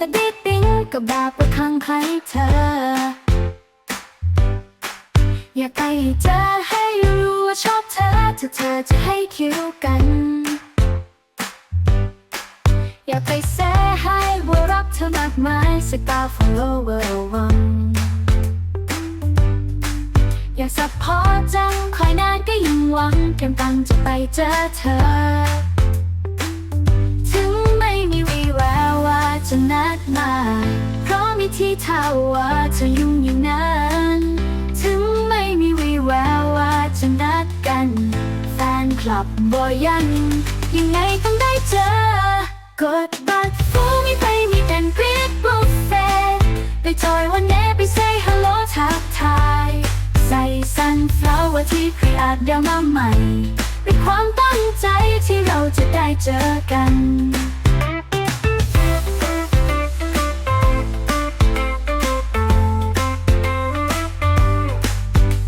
แต่ดีติ้งก็บแบบประคังใครเธอ อยากไปเจอให้รู้ว่าชอบเธอถ้าเธอจะให้คิวกัน อยากไปแซ่ให้ว่ารักเธอมากมายสกาว follow world งอยากสับพอจังคอยนานก็ยังหวังเตรียมตังจะไปเจอเธอ จะนัดมา เพราะมีที่เท่าว่าเธอยุ่งอยู่นั้น ถึงไม่มีวีแววว่าจะนัดกัน แฟนคลับบอยัน ยังไงต้องได้เจอกดบัตรฟูมีไปมีแอนกรีดบุฟเฟ่ไปจอยวันแน่ไปเซย์ฮัลโหลทักทาย ใส่ซันฟลาวเวอร์ที่ครีอาดเดียวมาใหม่เป็นความตั้งใจที่เราจะได้เจอกัน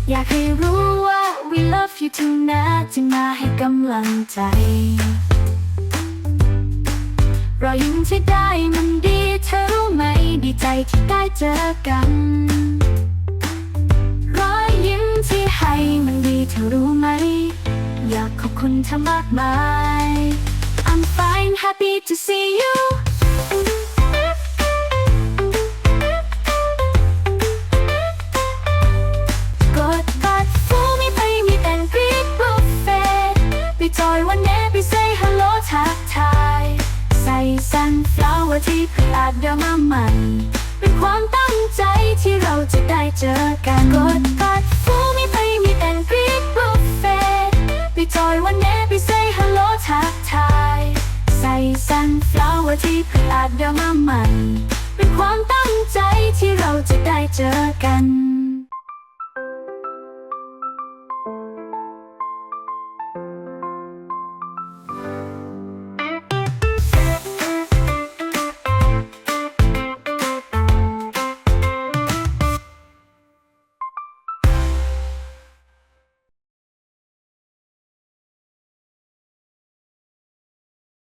อยากให้รู้ว่า we love you too นะจึงมาให้กำลังใจ รอยยิ้มที่ได้มันดีเธอรู้ไหมดีใจที่ได้เจอกัน รอยยิ้มที่ให้มันดีเธอรู้ไหม อยากขอบคุณเธอมากมาย I'm fine happy to see you sunflower ที่กพิ่งอาจเดามาใหม่เป็นความตั้งใจที่เราจะได้เจอกันกดปัดฟูมีไปมีแต่กรีกบุฟเฟ่ไปจอยวันนี้ไป say hello ทักทายใส่ sunflower ที่กพิ่งอาจเดามาใหม่เป็นความตั้งใจที่เราจะได้เจอกัน